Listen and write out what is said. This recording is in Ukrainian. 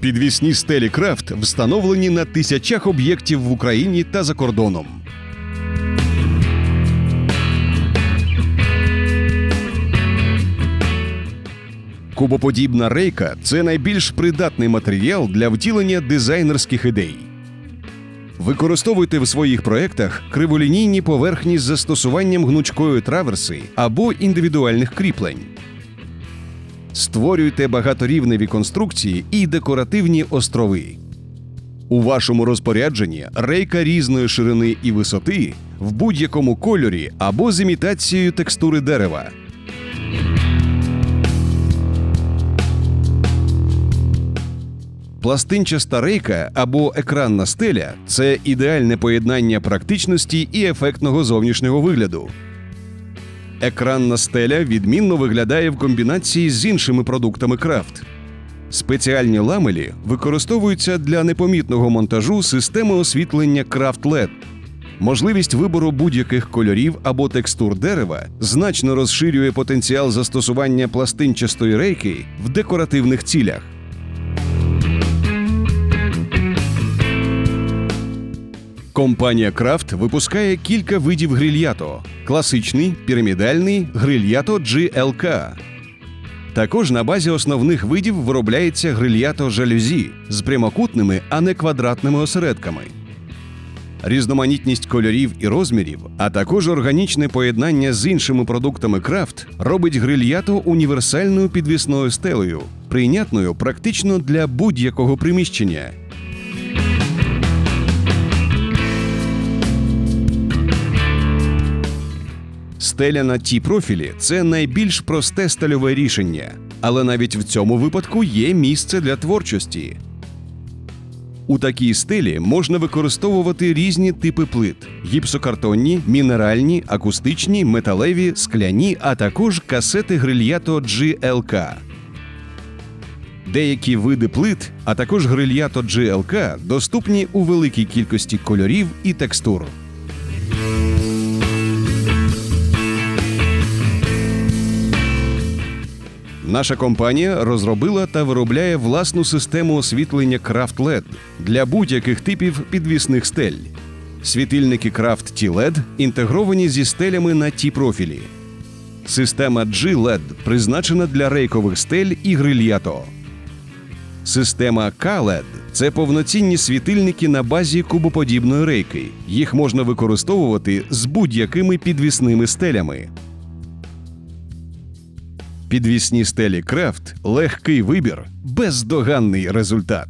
Підвісні стелі крафт встановлені на тисячах об'єктів в Україні та за кордоном. Кубоподібна рейка це найбільш придатний матеріал для втілення дизайнерських ідей. Використовуйте в своїх проєктах криволінійні поверхні з застосуванням гнучкої траверси або індивідуальних кріплень. Створюйте багаторівневі конструкції і декоративні острови. У вашому розпорядженні рейка різної ширини і висоти в будь-якому кольорі або з імітацією текстури дерева. Пластинчаста рейка або екранна стеля це ідеальне поєднання практичності і ефектного зовнішнього вигляду. Екранна стеля відмінно виглядає в комбінації з іншими продуктами крафт. Спеціальні ламелі використовуються для непомітного монтажу системи освітлення Craft LED. Можливість вибору будь-яких кольорів або текстур дерева значно розширює потенціал застосування пластинчастої рейки в декоративних цілях. Компанія Крафт випускає кілька видів грильято: класичний, пірамідальний, грильято GLK. Також на базі основних видів виробляється грильято жалюзі з прямокутними, а не квадратними осередками. Різноманітність кольорів і розмірів, а також органічне поєднання з іншими продуктами крафт робить грильято універсальною підвісною стелею, прийнятною практично для будь-якого приміщення. Стеля на ті профілі це найбільш просте стельове рішення, але навіть в цьому випадку є місце для творчості. У такій стелі можна використовувати різні типи плит: гіпсокартонні, мінеральні, акустичні, металеві, скляні, а також касети грильято GLK. Деякі види плит, а також грильято GLK доступні у великій кількості кольорів і текстур. Наша компанія розробила та виробляє власну систему освітлення Craft LED для будь-яких типів підвісних стель. Світильники Craft T-LED інтегровані зі стелями на ті профілі. Система G-LED призначена для рейкових стель і грильято. Система K-LED – це повноцінні світильники на базі кубоподібної рейки. Їх можна використовувати з будь-якими підвісними стелями. Підвісні стелі Крафт легкий вибір, бездоганний результат.